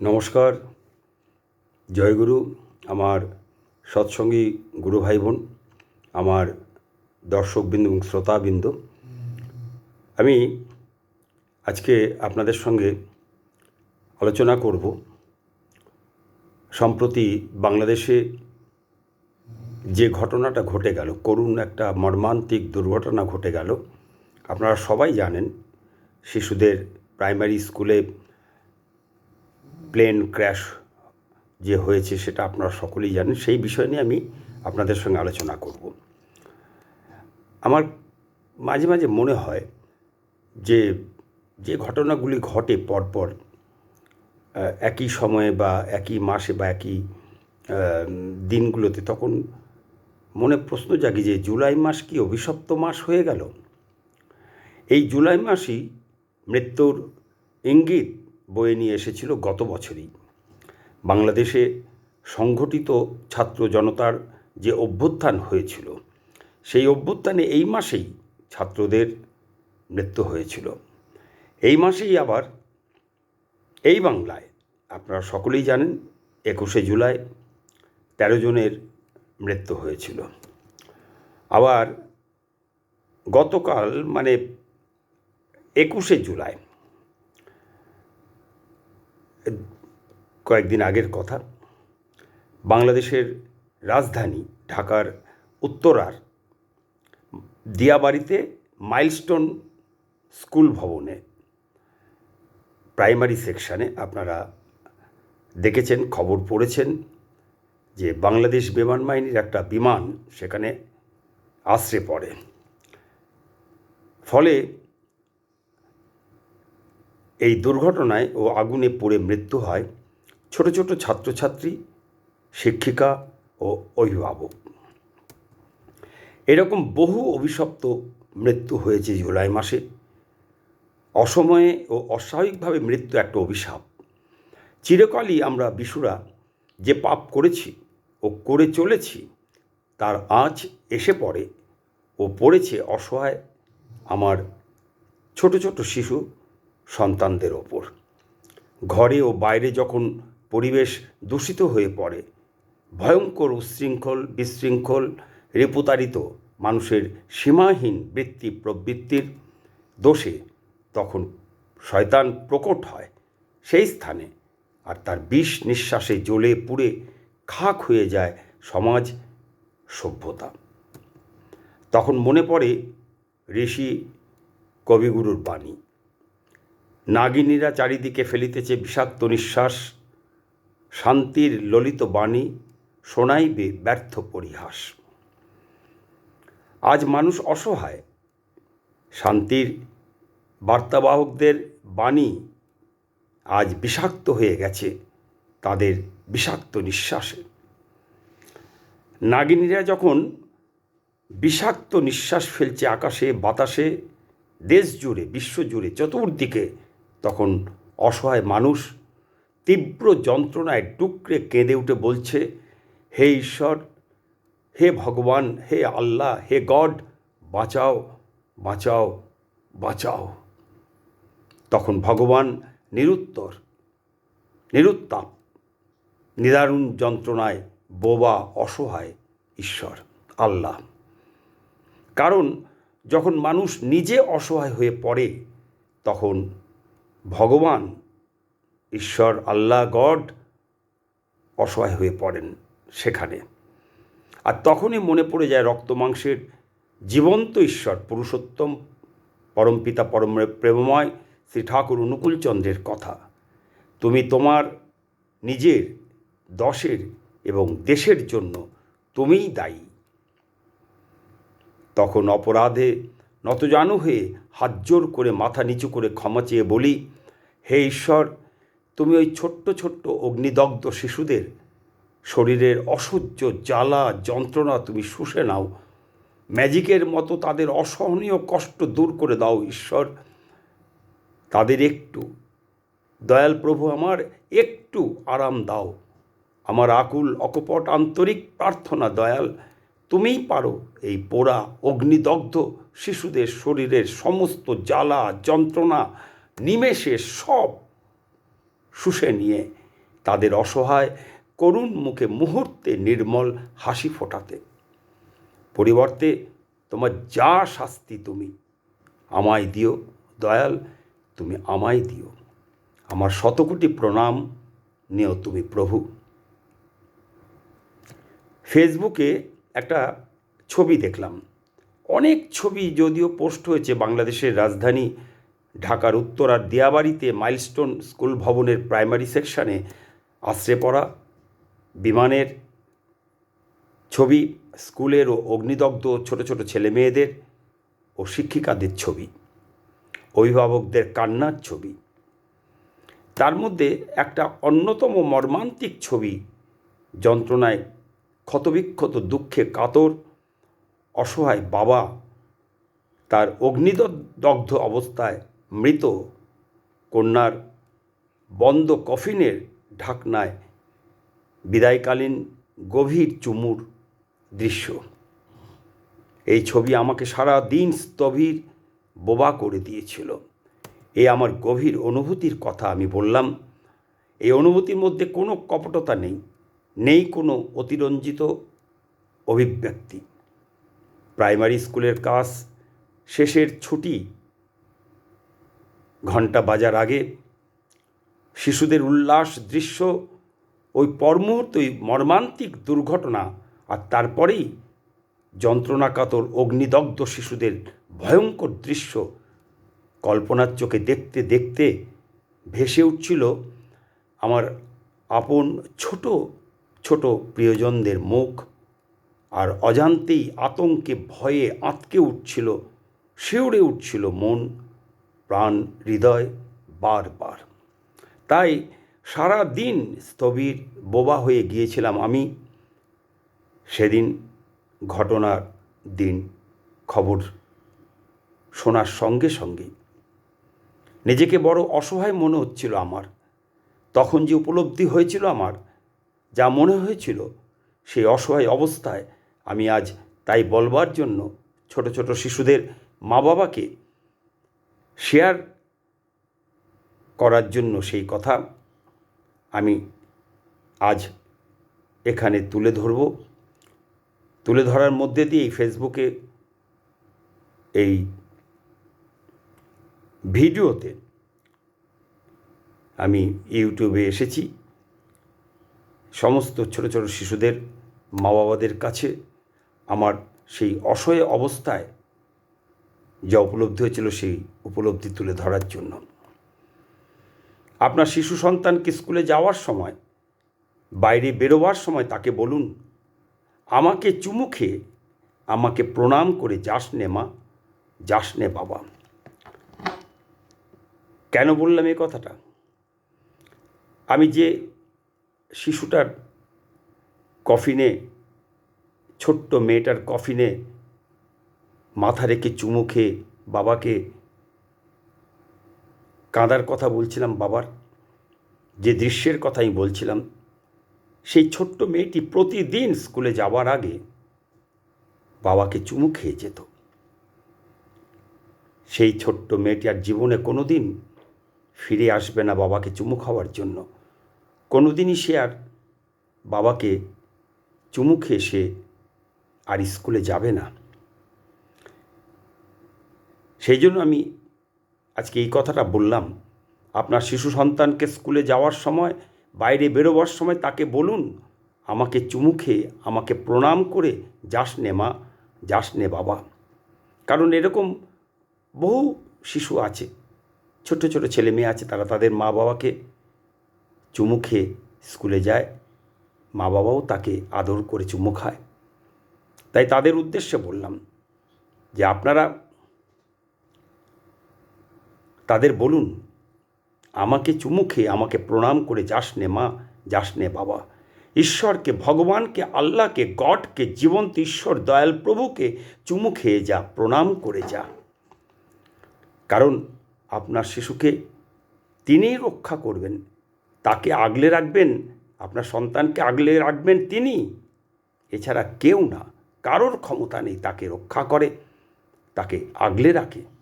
নমস্কার। জয়গুরু আমার সৎসঙ্গী গুরু ভাই বোন আমার দর্শকবৃন্দ এবং শ্রোতাবৃন্দ আমি আজকে আপনাদের সঙ্গে আলোচনা করব সম্প্রতি বাংলাদেশে যে ঘটনাটা ঘটে গেল, করুণ একটা মর্মান্তিক দুর্ঘটনা ঘটে গেল। আপনারা সবাই জানেন, শিশুদের প্রাইমারি স্কুলে প্লেন ক্র্যাশ যে হয়েছে সেটা আপনারা সকলেই জানেন, সেই বিষয় নিয়ে আমি আপনাদের সঙ্গে আলোচনা করব। আমার মাঝে মাঝে মনে হয় যে যে ঘটনাগুলি ঘটে পরপর একই সময়ে বা একই মাসে বা একই দিনগুলোতে, তখন মনে প্রশ্ন জাগে যে, জুলাই মাস কি অভিশপ্ত মাস হয়ে গেল? এই জুলাই মাসই মৃত্যুর ইঙ্গিত বয়ে নিয়ে এসেছিল গত বছরই। বাংলাদেশে সংঘটিত ছাত্র জনতার যে অভ্যুত্থান হয়েছিল, সেই অভ্যুত্থানে এই মাসেই ছাত্রদের মৃত্যু হয়েছিল। এই মাসেই আবার এই বাংলায়, আপনারা সকলেই জানেন, একুশে জুলাই তেরো জনের মৃত্যু হয়েছিল। আবার গতকাল মানে একুশে জুলাই কয়েকদিন আগের কথা, বাংলাদেশের রাজধানী ঢাকার উত্তরার দিয়াবাড়িতে মাইলস্টোন স্কুল ভবনে প্রাইমারি সেকশানে আপনারা দেখেছেন, খবর পড়েছেন যে বাংলাদেশ বিমান বাহিনীর একটা বিমান সেখানে আশ্রে পড়ে। ফলে এই দুর্ঘটনায় ও আগুনে পড়ে মৃত্যু হয় ছোট ছোট ছাত্রছাত্রী, শিক্ষিকা ও অভিভাবক। এরকম বহু অভিশপ্ত মৃত্যু হয়েছে জুলাই মাসে। অসময়ে ও অস্বাভাবিকভাবে মৃত্যু একটা অভিশাপ। চিরকালই আমরা বিশুরা যে পাপ করেছি ও করে চলেছি, তার আঁচ এসে পড়ে ও পড়েছে অসহায় আমার ছোট ছোট শিশু সন্তানদের ওপর। ঘরে ও বাইরে যখন পরিবেশ দূষিত হয়ে পড়ে, ভয়ঙ্কর উচ্ছৃঙ্খল বিশৃঙ্খল রেপুতারিত মানুষের সীমাহীন বৃত্তি প্রবৃত্তির দোষে তখন শয়তান প্রকট হয় সেই স্থানে আর তার বিষ নিঃশ্বাসে জ্বলে পুড়ে খাক হয়ে যায় সমাজ সভ্যতা। তখন মনে পড়ে ঋষি কবিগুরুর বাণী নাগিনীরা চারিদিকে ফেলিতেছে বিষাক্ত নিঃশ্বাস, শান্তির ললিত বাণী শোনাইবে ব্যর্থ পরিহাস। আজ মানুষ অসহায়। শান্তির বার্তাবাহকদের বাণী আজ বিষাক্ত হয়ে গেছে, তাদের বিষাক্ত নিঃশ্বাসে। নাগিনীরা যখন বিষাক্ত নিঃশ্বাস ফেলছে আকাশে, বাতাসে দেশ জুড়ে বিশ্ব জুড়ে চতুর্দিকে তখন অসহায় মানুষ তীব্র যন্ত্রণায় টুকরে কেঁদে উঠে বলছে, হে ঈশ্বর, হে ভগবান, হে আল্লাহ, হে গড, বাঁচাও বাঁচাও বাঁচাও। তখন ভগবান নিরুত্তর, নিরুত্তাপ, নিদারুণ যন্ত্রণায় বোবা অসহায় ঈশ্বর, আল্লাহ। কারণ যখন মানুষ নিজে অসহায় হয়ে পড়ে, তখন ভগবান, ঈশ্বর, আল্লাহ, গড অসহায় হয়ে পড়েন সেখানে। আর তখনই মনে পড়ে যায় রক্ত মাংসের জীবন্ত ঈশ্বর, পুরুষোত্তম পরমপিতা পরম প্রেমময় শ্রী ঠাকুর অনুকূলচন্দ্রের কথা। তুমি তোমার নিজের, দশের এবং দেশের জন্য তুমিই দায়ী। তখন অপরাধে নতজানু হয়ে হাত জোর করে মাথা নিচু করে ক্ষমা চেয়ে বলি হে ঈশ্বর, তুমি ওই ছোট্ট ছোট্ট অগ্নিদগ্ধ শিশুদের শরীরের অসহ্য জ্বালা যন্ত্রণা তুমি শুষে নাও। ম্যাজিকের মতো তাদের অসহনীয় কষ্ট দূর করে দাও ঈশ্বর। তাদের একটু, দয়াল প্রভু আমার একটু আরাম দাও। আমার আকুল অকপট আন্তরিক প্রার্থনা দয়াল, তুমিই পারো এই পোড়া অগ্নিদগ্ধ শিশুদের শরীরের সমস্ত জ্বালা যন্ত্রণা নিমেষে সব শুষে নিয়ে তাদের অসহায় করুণ মুখে মুহূর্তে নির্মল হাসি ফোটাতে। পরিবর্তে, তোমার যা শাস্তি তুমি আমায় দিও, দয়াল, তুমি আমায় দিও। আমার শতকোটি প্রণাম নিও তুমি প্রভু। ফেসবুকে একটা ছবি দেখলাম। অনেক ছবি যদিও পোস্ট হয়েছে বাংলাদেশের রাজধানী ঢাকার উত্তরার দিয়াবাড়িতে মাইলস্টোন স্কুল ভবনের প্রাইমারি সেকশনে আশ্রে পড়া বিমানের ছবি, স্কুলের ও অগ্নিদগ্ধ ছোট ছোট ছেলে মেয়েদের ও শিক্ষিকাদের ছবি, অভিভাবকদের কান্নার ছবি। তার মধ্যে একটা অন্যতম মর্মান্তিক ছবি, যন্ত্রণায় ক্ষতবিক্ষত দুঃখে কাতর, অসহায় বাবা তার অগ্নিদগ্ধ অবস্থায় মৃত কন্যার বন্ধ কফিনের ঢাকনায় বিদায়কালীন গভীর চুমুর দৃশ্য। এই ছবি আমাকে সারা দিন স্থবির বোবা করে দিয়েছিল। এ আমার গভীর অনুভূতির কথা আমি বললাম। এই অনুভূতির মধ্যে কোনো কপটতা নেই নেই কোনো অতিরঞ্জিত অভিব্যক্তি। প্রাইমারি স্কুলের কাজ শেষের ছুটি ঘণ্টা বাজার আগে শিশুদের উল্লাস দৃশ্য, ওই পরমুহূর্তই মর্মান্তিক দুর্ঘটনা আর তারপরেই যন্ত্রণাকাতর অগ্নিদগ্ধ শিশুদের ভয়ঙ্কর দৃশ্য কল্পনার চোখে দেখতে দেখতে ভেসে উঠছিল আমার আপন ছোট ছোট প্রিয়জনদের মুখ আর অজান্তেই আতঙ্কে ভয়ে আঁতকে উঠছিল, শিউরে উঠছিল মন। প্রাণ হৃদয় বারবার। তাই সারা দিন স্থবির বোবা হয়ে গিয়েছিলাম আমি। সেদিন ঘটনার দিন, খবর শোনার সঙ্গে সঙ্গে। নিজেকে বড় অসহায় মনে হচ্ছিল আমার। তখন যে উপলব্ধি হয়েছিল আমার, যা মনে হয়েছিল সেই অসহায় অবস্থায় আমি আজ তাই বলবার জন্য ছোট ছোট শিশুদের মা বাবাকে শেয়ার করার জন্য সেই কথা আমি আজ এখানে তুলে ধরব। তুলে ধরার মধ্যে দিয়েই ফেসবুকে এই ভিডিওতে আমি ইউটিউবে এসেছি। সমস্ত ছোট ছোট শিশুদের মা বাবাদের কাছে আমার সেই অসহায় অবস্থায় যা উপলব্ধি হয়েছিল সেই উপলব্ধি তুলে ধরার জন্য। আপনার শিশু সন্তানকে স্কুলে যাওয়ার সময়, বাইরে বেরোবার সময় তাকে বলুন, আমাকে চুমু খেয়ে, আমাকে প্রণাম করে যাস নে মা, যাস নে বাবা। কেন বললাম এই কথাটা? আমি যে শিশুটার কফিনে, ছোট্ট মেয়েটার কফিনে মাথা রেখে চুমু খেয়ে বাবাকে কাঁদার কথা বলছিলাম বাবার। যে দৃশ্যের কথা আমি বলছিলাম, সেই ছোট্ট মেয়েটি প্রতিদিন স্কুলে যাওয়ার আগে বাবাকে চুমু খেয়ে যেত। সেই ছোট্ট মেয়েটি আর জীবনে কোনো দিন ফিরে আসবে না বাবাকে চুমু খাওয়ার জন্য। কোনো দিনই সে আর বাবাকে চুমু খেয়ে সে আর স্কুলে যাবে না। সেই জন্য আমি আজকে এই কথাটা বললাম। আপনার শিশু সন্তানকে স্কুলে যাওয়ার সময়, বাইরে বেরোবার সময় তাকে বলুন, আমাকে চুমু খেয়ে, আমাকে প্রণাম করে, যাস নে মা, যাস নে বাবা। কারণ এরকম বহু শিশু আছে, ছোট ছোট ছেলে মেয়ে আছে, তারা তাদের মা বাবাকে চুমু খেয়ে স্কুলে যায়। মা বাবাও তাকে আদর করে চুমু খায়। তাই তাদের উদ্দেশ্যে বললাম যে আপনারা বলুন, আমাকে চুমু খেয়ে আমাকে প্রণাম করে যাস নে মা, যাস নে বাবা। ঈশ্বরকে, ভগবানকে, আল্লাহকে, গডকে, জীবন্ত ঈশ্বর, দয়াল প্রভুকে চুমু খেয়ে যা, প্রণাম করে যা। কারণ আপনার শিশুকে তিনিই রক্ষা করবেন। তাকে আগলে রাখবেন, আপনার সন্তানকে আগলে রাখবেন তিনি। এছাড়া কেউ না, কারোর ক্ষমতা নেই তাকে রক্ষা করে, তাকে আগলে রাখে।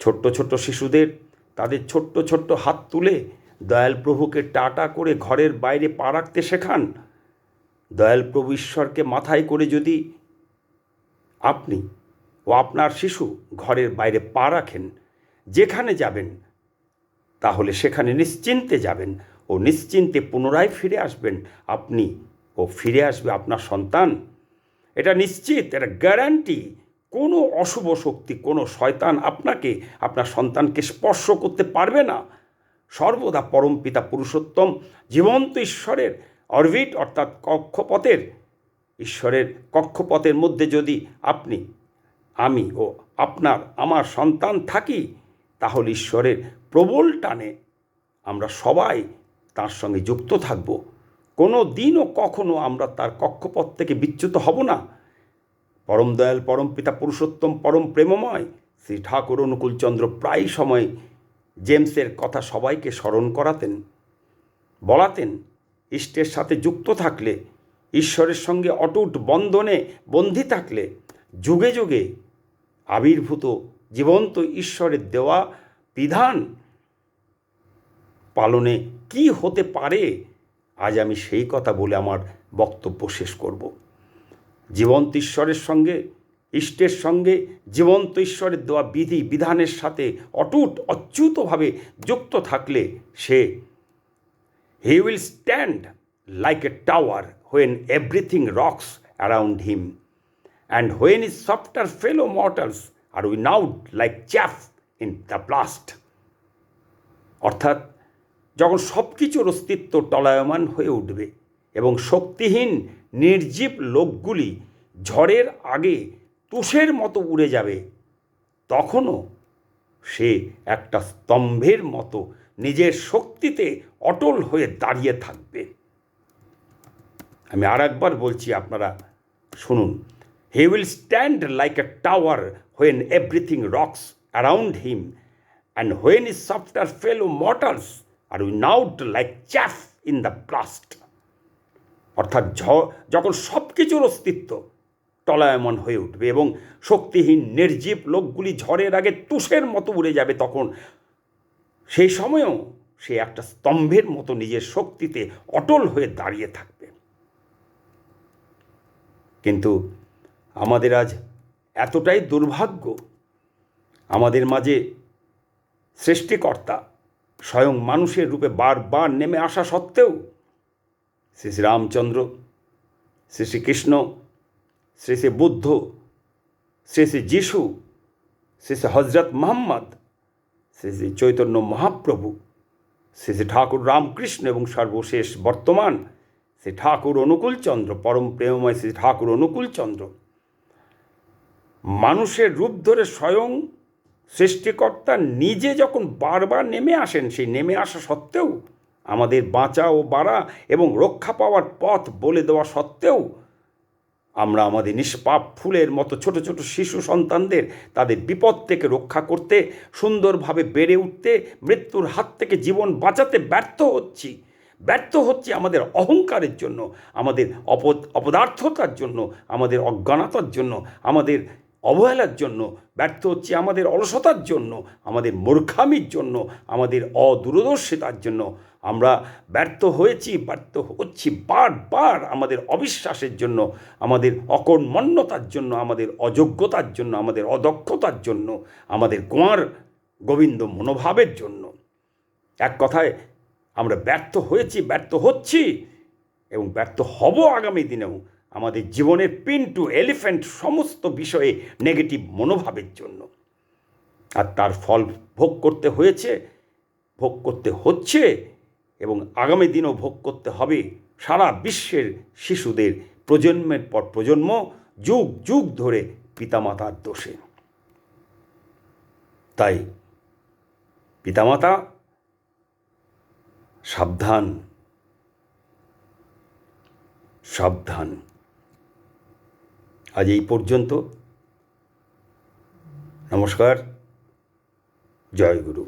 ছোট্ট ছোট্ট শিশুদের তাদের ছোট্ট ছোট্ট হাত তুলে দয়াল প্রভুকে টাটা করে ঘরের বাইরে পা রাখতে শেখান। দয়াল প্রভু ঈশ্বরকে মাথায় করে যদি আপনি ও আপনার শিশু ঘরের বাইরে পা রাখেন, যেখানে যাবেন, তাহলে সেখানে নিশ্চিন্তে যাবেন ও নিশ্চিন্তে পুনরায় ফিরে আসবেন। আপনি ও ফিরে আসবে আপনার সন্তান। এটা নিশ্চিত, এটা গ্যারান্টি কোনো অশুভ শক্তি, কোনো শয়তান আপনাকে, আপনার সন্তানকে স্পর্শ করতে পারবে না। সর্বদা পরমপিতা পুরুষোত্তম, জীবন্ত ঈশ্বরের অরবিট অর্থাৎ কক্ষপথের, ঈশ্বরের কক্ষপথের মধ্যে যদি আপনি, আমি ও আপনার, আমার সন্তান থাকি, তাহলে ঈশ্বরের প্রবল টানে আমরা সবাই তার সঙ্গে যুক্ত থাকব। কোনো দিনও কখনো আমরা তার কক্ষপথ থেকে বিচ্যুত হব না। পরম দয়াল, পরম পিতা, পুরুষোত্তম, পরম প্রেমময় শ্রী ঠাকুর অনুকূলচন্দ্র প্রায় সময় জেমসের কথা সবাইকে স্মরণ করাতেন, বলাতেন, ইষ্টের সাথে যুক্ত থাকলে, ঈশ্বরের সঙ্গে অটুট বন্ধনে বন্দী থাকলে, যুগে যুগে আবির্ভূত, জীবন্ত ঈশ্বরের দেওয়া বিধান পালনে কি হতে পারে, আজ আমি সেই কথা বলে আমার বক্তব্য শেষ করব। জীবন্ত ঈশ্বরের সঙ্গে, ইষ্টের সঙ্গে, জীবন্ত ঈশ্বরের দেওয়া বিধি বিধানের সাথে অটুট, অচ্যুতভাবে যুক্ত থাকলে সে, he will stand like a tower when everything rocks around him. And when is softer fellow mortals are we নাউড like chaff in the blast. অর্থাৎ, যখন সব কিছুর অস্তিত্ব টলায়মান হয়ে উঠবে এবং শক্তিহীন নির্জীব লোকগুলি ঝড়ের আগে তুষের মতো উড়ে যাবে। তখনও সে একটা স্তম্ভের মতো নিজের শক্তিতে অটল হয়ে দাঁড়িয়ে থাকবে। আমি আর একবার বলছি আপনারা শুনুন, he will stand like a tower when everything rocks around him and when is softer fellow mortals are we নাউট like chaff in the blast. অর্থাৎ যখন সব কিছুর অস্তিত্ব টলায়মন হয়ে উঠবে এবং শক্তিহীন, নির্জীব লোকগুলি ঝড়ের আগে তুষের মতো উড়ে যাবে, তখন সেই সময়েও সে একটা স্তম্ভের মতো নিজের শক্তিতে অটল হয়ে দাঁড়িয়ে থাকবে। কিন্তু আমাদের আজ এতটাই দুর্ভাগ্য, আমাদের মাঝে সৃষ্টিকর্তা স্বয়ং মানুষের রূপে বারবার নেমে আসা সত্ত্বেও শ্রী রামচন্দ্র, শ্রী শ্রীকৃষ্ণ শ্রী শ্রী বুদ্ধ, শ্রী শ্রী যিশু, শ্রী শ্রী হজরত মোহাম্মদ, শ্রী শ্রী চৈতন্য মহাপ্রভু, শ্রী শ্রী ঠাকুর রামকৃষ্ণ এবং সর্বশেষ বর্তমান শ্রী ঠাকুর অনুকূলচন্দ্র পরম প্রেমময় শ্রী ঠাকুর অনুকূলচন্দ্র মানুষের রূপ ধরে স্বয়ং সৃষ্টিকর্তা নিজে যখন বারবার নেমে আসেন, সেই নেমে আসা সত্ত্বেও আমাদের বাঁচা ও বাড়া এবং রক্ষা পাওয়ার পথ বলে দেওয়া সত্ত্বেও আমরা আমাদের নিষ্পাপ ফুলের মতো ছোট ছোট শিশু সন্তানদের তাদের বিপদ থেকে রক্ষা করতে, সুন্দরভাবে বেড়ে উঠতে, মৃত্যুর হাত থেকে জীবন বাঁচাতে ব্যর্থ হচ্ছি। ব্যর্থ হচ্ছে আমাদের অহংকারের জন্য, আমাদের অপ অপদার্থতার জন্য, আমাদের অজ্ঞানতার জন্য, আমাদের অবহেলার জন্য। ব্যর্থ হচ্ছে আমাদের অলসতার জন্য, আমাদের মূর্খামির জন্য, আমাদের অদূরদর্শিতার জন্য। আমরা ব্যর্থ হয়েছি, ব্যর্থ হচ্ছি বারবার আমাদের অবিশ্বাসের জন্য, আমাদের অকর্মণ্যতার জন্য, আমাদের অযোগ্যতার জন্য, আমাদের অদক্ষতার জন্য, আমাদের কুমার গোবিন্দ মনোভাবের জন্য। এক কথায়, আমরা ব্যর্থ হয়েছি, ব্যর্থ হচ্ছি এবং ব্যর্থ হব আগামী দিনেও আমাদের জীবনের পিন টু এলিফ্যান্ট সমস্ত বিষয়ে নেগেটিভ মনোভাবের জন্য। আর তার ফল ভোগ করতে হয়েছে, ভোগ করতে হচ্ছে এবং আগামী দিনও ভোগ করতে হবে সারা বিশ্বের শিশুদের প্রজন্মের পর প্রজন্ম, যুগ যুগ ধরে পিতামাতার দোষে। তাই পিতামাতা, সাবধান। সাবধান। আজ এই পর্যন্ত। নমস্কার। জয় গুরু।